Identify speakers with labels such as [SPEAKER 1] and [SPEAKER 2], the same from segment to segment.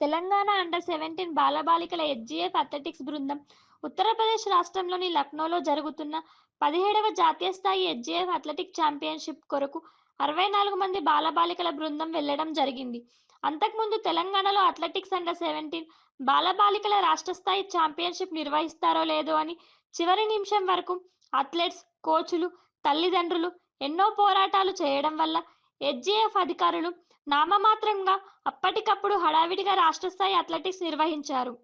[SPEAKER 1] Telangana under seventeen బాలబాలికల HGF athletics బృందం. ఉత్తరప్రదేశ్ రాష్ట్రంలోని లక్నోలో జరుగుతున్న పదిహేడవ జాతీయ స్థాయి హెచ్జిఎఫ్ అథ్లెటిక్ ఛాంపియన్షిప్ కొరకు అరవై నాలుగు మంది బాలబాలికల బృందం వెళ్ళడం జరిగింది. అంతకుముందు తెలంగాణలో అథ్లెటిక్స్ అండర్ సెవెంటీన్ బాలబాలికల రాష్ట్ర స్థాయి ఛాంపియన్షిప్ నిర్వహిస్తారో లేదో అని చివరి నిమిషం వరకు అథ్లెట్స్ కోచులు తల్లిదండ్రులు ఎన్నో పోరాటాలు చేయడం వల్ల హెచ్జిఎఫ్ అధికారులు నామమాత్రంగా అప్పటికప్పుడు హడావిడిగా రాష్ట్ర స్థాయి అథ్లెటిక్స్ నిర్వహించారు.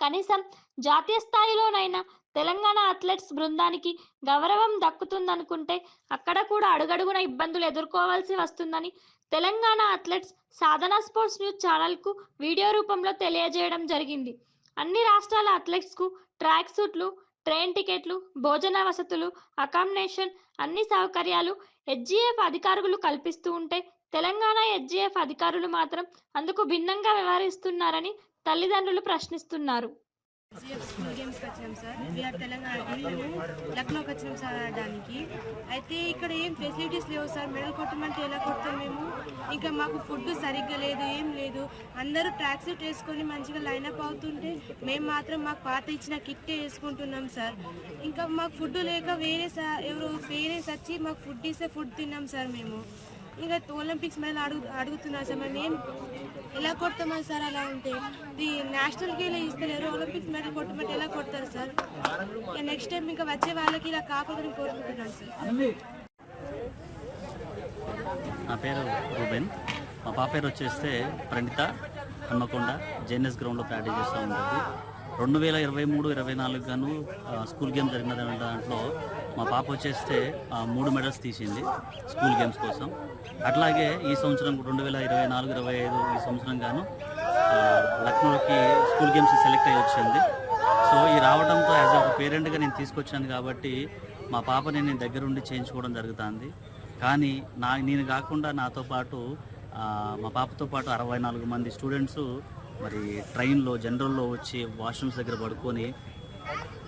[SPEAKER 1] కనీసం జాతీయ స్థాయిలోనైనా తెలంగాణ అథ్లెట్స్ బృందానికి గౌరవం దక్కుతుందనుకుంటే అక్కడ కూడా అడుగడుగున ఇబ్బందులు ఎదుర్కోవాల్సి వస్తుందని Telangana athletes Sadhana sports news ఛానల్కు వీడియో రూపంలో తెలియజేయడం జరిగింది. అన్ని రాష్ట్రాల అథ్లెట్స్కు ట్రాక్ సూట్లు ట్రైన్ టికెట్లు భోజన వసతులు అకామిడేషన్ అన్ని సౌకర్యాలు హెచ్జిఎఫ్ అధికారులు కల్పిస్తూ ఉంటే తెలంగాణ ఎస్జీఎఫ్ అధికారులు మాత్రం అందుకు భిన్నంగా వ్యవహరిస్తున్నారని తల్లిదండ్రులు ప్రశ్నిస్తున్నారు.
[SPEAKER 2] స్కూల్ గేమ్స్కి వచ్చాం సార్. తెలంగాణ మేము లక్నోకి వచ్చినాం సార్ ఆడడానికి అయితే ఇక్కడ ఏం ఫెసిలిటీస్ లేవు సార్. మెడల్ కొట్టమంటే ఎలా కొడతాం మేము? ఇంకా మాకు ఫుడ్ సరిగ్గా లేదు ఏం లేదు. అందరూ ట్రాక్ సూట్ వేసుకొని మంచిగా లైనప్ అవుతుంటే మేము మాత్రం మాకు పాత ఇచ్చిన కిట్టే వేసుకుంటున్నాం సార్. ఇంకా మాకు ఫుడ్ లేక వేరే సార్ ఎవరు పేరెంట్స్ వచ్చి మాకు ఫుడ్ ఇస్తే ఫుడ్ తిన్నాం సార్ మేము. ఇంకా ఒలింపిక్స్ మీద అడుగు అడుగుతున్నారు సార్. మరి ఏం ఎలా కొడతామని సార్ అలా ఉంటే ఇది నేషనల్కి ఇలా ఇస్తలేరు. ఒలింపిక్స్ మీద కొట్టమంటే ఎలా కొడతారు సార్? ఇంకా నెక్స్ట్ టైం ఇంకా వచ్చే వాళ్ళకి ఇలా కాకూడదని కోరుకుంటున్నాను సార్.
[SPEAKER 3] నా పేరు రూబెన్. మా పాప పేరు వచ్చేస్తే ప్రణిత హన్మకొండ. జేఎన్ఎస్ గ్రౌండ్లో ప్రాక్టీస్ చేస్తూ ఉంటుంది. రెండు వేల ఇరవై మూడు ఇరవై నాలుగు గాను స్కూల్ గేమ్ జరిగిన దాంట్లో మా పాప వచ్చేస్తే మూడు మెడల్స్ తీసింది స్కూల్ గేమ్స్ కోసం. అట్లాగే ఈ సంవత్సరం రెండు వేల ఇరవై నాలుగు ఇరవై ఐదు ఈ సంవత్సరం గాను లక్నోకి స్కూల్ గేమ్స్ సెలెక్ట్ అయ్యి వచ్చింది. సో ఈ రావడంతో యాజ్ ఒక పేరెంట్గా నేను తీసుకొచ్చాను కాబట్టి మా పాపని నేను దగ్గరుండి చేయించుకోవడం జరుగుతుంది. కానీ నా నేను కాకుండా నాతో పాటు మా పాపతో పాటు అరవై నాలుగు మంది స్టూడెంట్స్ మరి ట్రైన్లో జనరల్లో వచ్చి వాష్రూమ్స్ దగ్గర పడుకొని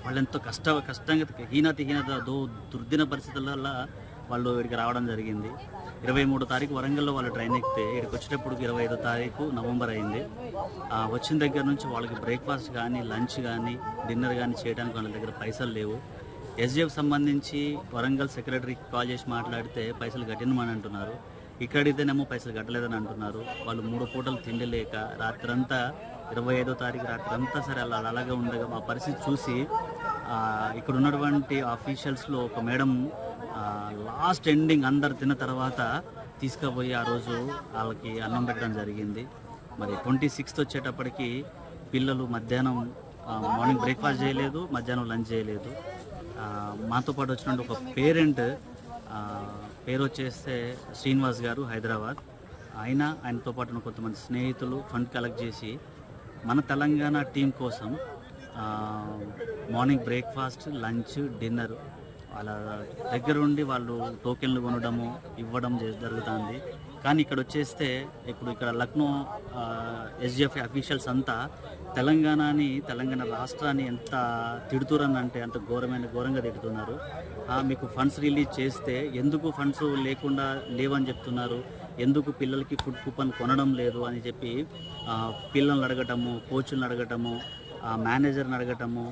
[SPEAKER 3] వాళ్ళు ఎంతో కష్ట కష్టంగా హీనత హీనత దో దుర్దిన పరిస్థితులలో వాళ్ళు ఇక్కడికి రావడం జరిగింది. ఇరవై మూడో తారీఖు వరంగల్లో వాళ్ళు ట్రైన్ ఎక్కితే ఇక్కడికి వచ్చేటప్పుడు ఇరవై ఐదో తారీఖు నవంబర్ అయింది. వచ్చిన దగ్గర నుంచి వాళ్ళకి బ్రేక్ఫాస్ట్ కానీ లంచ్ కానీ డిన్నర్ కానీ చేయడానికి వాళ్ళ దగ్గర పైసలు లేవు. ఎస్జిఎఫ్ సంబంధించి వరంగల్ సెక్రటరీకి కాల్ చేసి మాట్లాడితే పైసలు కట్టినమని అంటున్నారు. ఇక్కడ ఇద్దరేమో పైసలు కట్టలేదని అంటున్నారు. వాళ్ళు మూడు పూటలు తిండి లేక రాత్రంతా ఇరవై ఐదో తారీఖు రాత్రంతా సరే అలా అలాగే ఉండగా మా పరిస్థితి చూసి ఇక్కడ ఉన్నటువంటి ఆఫీషియల్స్లో ఒక మేడం లాస్ట్ ఎండింగ్ అందరు తిన్న తర్వాత తీసుకుపోయి ఆ రోజు వాళ్ళకి అన్నం పెట్టడం జరిగింది. మరి ట్వంటీ సిక్స్త్ వచ్చేటప్పటికి పిల్లలు మధ్యాహ్నం మార్నింగ్ బ్రేక్ఫాస్ట్ చేయలేదు మధ్యాహ్నం లంచ్ చేయలేదు. మాతో పాటు వచ్చినటువంటి ఒక పేరెంట్ పేరు వచ్చేస్తే శ్రీనివాస్ గారు హైదరాబాద్. ఆయన ఆయనతో పాటు కొంతమంది స్నేహితులు ఫండ్ కలెక్ట్ చేసి మన తెలంగాణ టీం కోసం మార్నింగ్ బ్రేక్ఫాస్ట్ లంచ్ డిన్నర్ వాళ్ళ దగ్గరుండి వాళ్ళు టోకెన్లు కొనడము ఇవ్వడం జ- జరుగుతుంది. కానీ ఇక్కడ వచ్చేస్తే ఇప్పుడు ఇక్కడ లక్నో ఎస్జిఎఫ్ అఫీషియల్స్ అంతా తెలంగాణని తెలంగాణ రాష్ట్రాన్ని ఎంత తిడుతురని అంటే అంత ఘోరమైన ఘోరంగా తిడుతున్నారు. ఆ, మీకు ఫండ్స్ రిలీజ్ చేస్తే ఎందుకు ఫండ్స్ లేకుండా లేవని చెప్తున్నారు? ఎందుకు పిల్లలకి ఫుడ్ కూపన్ కొనడం లేదు అని చెప్పి పిల్లల్ని అడగటము కోచ్లను అడగటము ఆ, మేనేజర్ని అడగటము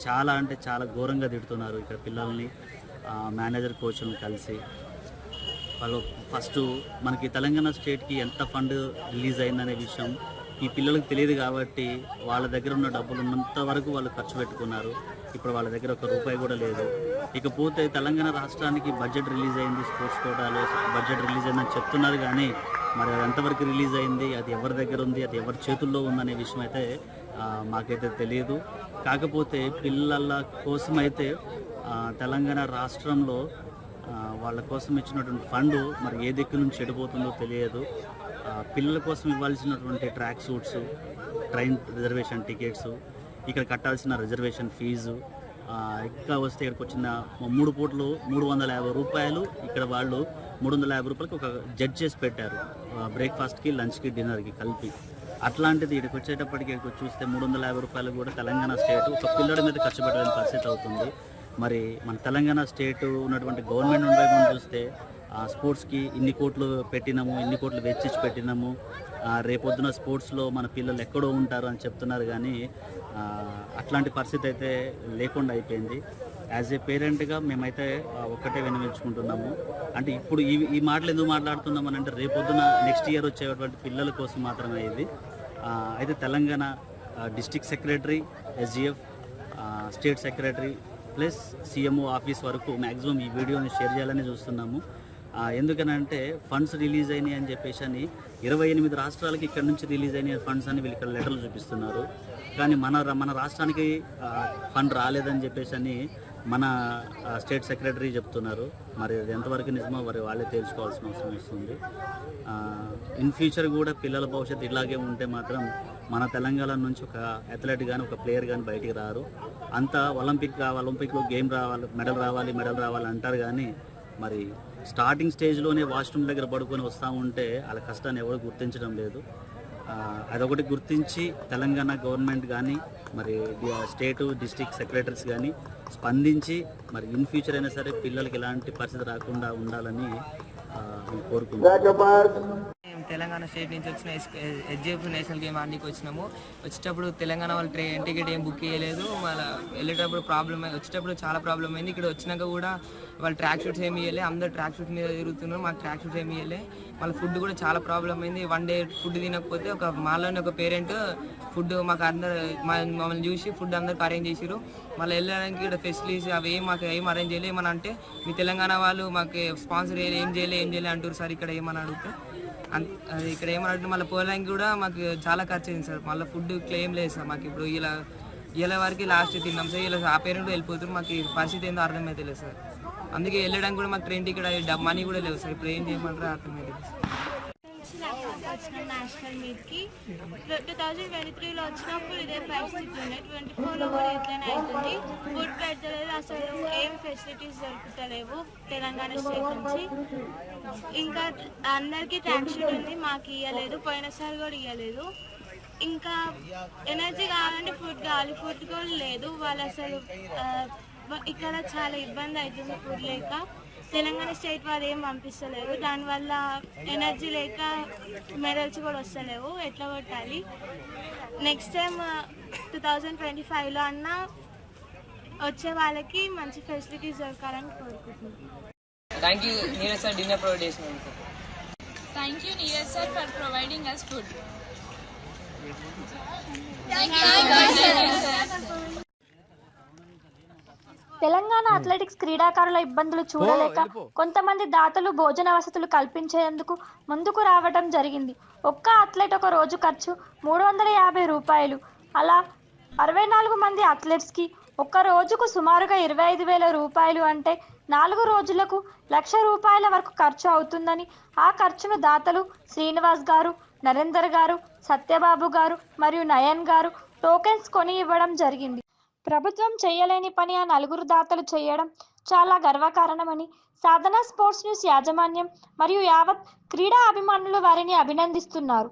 [SPEAKER 3] చాలా అంటే చాలా ఘోరంగా తిడుతున్నారు ఇక్కడ పిల్లల్ని మేనేజర్ కోచ్లను కలిసి. వాళ్ళు ఫస్ట్ మనకి తెలంగాణ స్టేట్కి ఎంత ఫండ్ రిలీజ్ అయిందనే విషయం ఈ పిల్లలకు తెలియదు కాబట్టి వాళ్ళ దగ్గర ఉన్న డబ్బులు ఉన్నంత వరకు వాళ్ళు ఖర్చు పెట్టుకున్నారు. ఇప్పుడు వాళ్ళ దగ్గర ఒక రూపాయి కూడా లేదు. ఇకపోతే తెలంగాణ రాష్ట్రానికి బడ్జెట్ రిలీజ్ అయింది స్పోర్ట్స్ కోటాలో. బడ్జెట్ రిలీజ్ అయిందని చెప్తున్నారు కానీ మరి అది ఎంతవరకు రిలీజ్ అయింది? అది ఎవరి దగ్గర ఉంది? అది ఎవరి చేతుల్లో ఉందనే విషయం అయితే మాకైతే తెలియదు కాకపోతే పిల్లల కోసమైతే తెలంగాణ రాష్ట్రంలో వాళ్ళ కోసం ఇచ్చినటువంటి ఫండ్ మరి ఏ దిక్కు నుంచి చెడిపోతుందో తెలియదు. పిల్లల కోసం ఇవ్వాల్సినటువంటి track suits train reservation tickets ఇక్కడ కట్టాల్సిన రిజర్వేషన్ ఫీజు ఇంకా వస్తే ఇక్కడికి వచ్చిన మూడు పూటలు మూడు వందల యాభై రూపాయలు ఇక్కడ వాళ్ళు మూడు వందల యాభై రూపాయలకి ఒక జడ్జ్ చేసి పెట్టారు. బ్రేక్ఫాస్ట్కి లంచ్కి డిన్నర్కి కలిపి. అట్లాంటిది ఇక్కడికి వచ్చేటప్పటికి చూస్తే మూడు వందల యాభై రూపాయలు కూడా తెలంగాణ స్టేట్ ఒక పిల్లడి మీద ఖర్చు పెట్టలేని పరిస్థితి అవుతుంది. మరి మన తెలంగాణ స్టేట్ ఉన్నటువంటి గవర్నమెంట్ వైపు చూస్తే ఆ, స్పోర్ట్స్కి ఇన్ని కోట్లు పెట్టినాము ఇన్ని కోట్లు వెచ్చిచ్చి పెట్టినాము. రేపొద్దున స్పోర్ట్స్లో మన పిల్లలు ఎక్కడో ఉంటారు అని చెప్తున్నారు కానీ అట్లాంటి పరిస్థితి అయితే లేకుండా అయిపోయింది. యాజ్ ఏ పేరెంట్గా మేమైతే ఒక్కటే వినవించుకుంటున్నాము అంటే ఇప్పుడు ఈ ఈ మాటలు ఎందుకు మాట్లాడుతున్నాం అని అంటే రేపొద్దున నెక్స్ట్ ఇయర్ వచ్చేటువంటి పిల్లల కోసం మాత్రమే ఇది. అయితే Telangana district secretary SGF state secretary plus CMO office వరకు మ్యాక్సిమం ఈ వీడియోని షేర్ చేయాలని చూస్తున్నాము. ఎందుకనంటే ఫండ్స్ రిలీజ్ అయినాయి అని చెప్పేసి అని ఇరవై ఎనిమిది రాష్ట్రాలకి ఇక్కడ నుంచి రిలీజ్ అయిన ఫండ్స్ అని వీళ్ళు ఇక్కడ లెటర్లు చూపిస్తున్నారు. కానీ మన రా- మన రాష్ట్రానికి ఫండ్ రాలేదని చెప్పేసి అని మన స్టేట్ సెక్రటరీ చెప్తున్నారు. మరి అది ఎంతవరకు నిజమో మరి వాళ్ళే తెలుసుకోవాల్సిన అవసరం వస్తుంది. ఇన్ ఫ్యూచర్ కూడా పిల్లల భవిష్యత్తు ఇలాగే ఉంటే మాత్రం మన తెలంగాణ నుంచి ఒక అథ్లెట్ కానీ ఒక ప్లేయర్ కానీ బయటికి రారు. అంతా ఒలింపిక్ కావాలి ఒలింపిక్లో గేమ్ రావాలి మెడల్ రావాలి మెడల్ రావాలి అంటారు కానీ మరి స్టార్టింగ్ స్టేజ్లోనే వాష్రూమ్ దగ్గర పడుకొని వస్తూ ఉంటే వాళ్ళ కష్టాన్ని ఎవరు గుర్తించడం లేదు. అదొకటి గుర్తించి తెలంగాణ గవర్నమెంట్ కానీ మరి స్టేట్ డిస్టిక్ సెక్రటరీస్ కానీ స్పందించి మరి ఇన్ ఫ్యూచర్ అయినా సరే పిల్లలకి ఎలాంటి పరిస్థితి రాకుండా ఉండాలని కోరుకుంటున్నాను
[SPEAKER 4] తెలంగాణ స్టేట్ నుంచి వచ్చిన హెచ్జిఎఫ్ నేషనల్ గేమ్ ఆడడానికి వచ్చినాము. వచ్చేటప్పుడు తెలంగాణ వాళ్ళు ట్రైన్ టికెట్ ఏం బుక్ చేయలేదు. మళ్ళీ వెళ్ళేటప్పుడు ప్రాబ్లమ్ వచ్చేటప్పుడు చాలా ప్రాబ్లం అయింది. ఇక్కడ వచ్చినాక కూడా వాళ్ళు ట్రాక్ షూట్స్ ఏమి ఇవ్వలే అందరు ట్రాక్ షూట్ మీద తిరుగుతున్నారు. మాకు ట్రాక్ షూట్స్ ఏమి ఇవ్వలే మళ్ళీ ఫుడ్ కూడా చాలా ప్రాబ్లం అయింది. వన్ డే ఫుడ్ తినకపోతే ఒక మాలోని ఒక పేరెంట్ ఫుడ్ మాకు అందరు మమ్మల్ని చూసి ఫుడ్ అందరికి అరేంజ్ చేసిరు మళ్ళీ వెళ్ళడానికి ఇక్కడ ఫెసిలిటీస్ అవి ఏం మాకు ఏం అరేంజ్ చేయలేదు ఏమని అంటే మీ తెలంగాణ వాళ్ళు మాకు స్పాన్సర్ ఏం చేయలే ఏం చేయలే అంటారు సార్ ఇక్కడ ఏమని అడిగితే ఇక్కడ ఏమన్నట్టు మళ్ళీ పోలానికి కూడా మాకు చాలా ఖర్చు అయింది సార్. మళ్ళీ ఫుడ్ క్లెయిమ్ లేదు సార్. మాకు ఇప్పుడు ఇలా ఇలా వరకు లాస్ట్ తిన్నాం సార్. ఇలా ఆ పేరెంట్ వెళ్ళిపోతారు మాకు పరిస్థితి ఏందో అర్థమైతే లేదు సార్. అందుకే వెళ్ళడానికి కూడా మాకు ట్రైన్ టికెట్ మనీ కూడా లేవు సార్. ఇప్పుడు ఏం చేయమంటారో అర్థమైతే లేదు
[SPEAKER 2] సార్. లక్నోకి వచ్చిన నేషనల్ మీట్కి. టూ థౌజండ్ ట్వంటీ త్రీలో వచ్చినప్పుడు ఇదే పరిస్థితి ఉండే. ట్వంటీ ఫోర్లో కూడా ఇట్లనే అవుతుంది ఫుడ్ పెట్టలేదు అసలు ఏం ఫెసిలిటీస్ దొరుకుతలేవు తెలంగాణ స్టేట్ నుంచి. ఇంకా అందరికీ ట్యాంక్ ఉంది. మాకు ఇవ్వలేదు పోయినసారి కూడా ఇవ్వలేదు ఇంకా ఎనర్జీ కావాలంటే ఫుడ్ కావాలి. ఫుడ్ కూడా లేదు. వాళ్ళు అసలు ఇక్కడ చాలా ఇబ్బంది అవుతుంది ఫుడ్ లేక. తెలంగాణ స్టేట్ వారు ఏం పంపిస్తలేరు. దానివల్ల ఎనర్జీ లేక మెడల్స్ కూడా వస్తలేవు. ఎట్లా కొట్టాలి? Next time two thousand twenty ఫైవ్లో అన్న వచ్చే వాళ్ళకి మంచి ఫెసిలిటీస్ దొరకాలని కోరుకుంటున్నాను
[SPEAKER 4] thank you Neeraj sir dinner provide చేసినందుకు.
[SPEAKER 5] Thank you, Neeraj sir, for providing us food.
[SPEAKER 1] Telangana athletics క్రీడాకారుల ఇబ్బందులు చూడలేక కొంతమంది దాతలు భోజన వసతులు కల్పించేందుకు ముందుకు రావడం జరిగింది. ఒక్క అథ్లెట్ ఒక రోజు ఖర్చు మూడు వందల యాభై రూపాయలు. అలా అరవై నాలుగు మంది అథ్లెట్స్కి ఒక్క రోజుకు సుమారుగా ఇరవై ఐదు వేల రూపాయలు అంటే నాలుగు రోజులకు లక్ష రూపాయల వరకు ఖర్చు అవుతుందని ఆ ఖర్చును దాతలు శ్రీనివాస్ గారు నరేందర్ గారు సత్యబాబు గారు మరియు నయన్ గారు టోకెన్స్ కొని ఇవ్వడం జరిగింది. ప్రభుత్వం చేయలేని పని ఆ నలుగురు దాతలు చేయడం చాలా గర్వకారణమని సాధన స్పోర్ట్స్ న్యూస్ యాజమాన్యం మరియు యావత్ క్రీడా అభిమానులు వారిని అభినందిస్తున్నారు.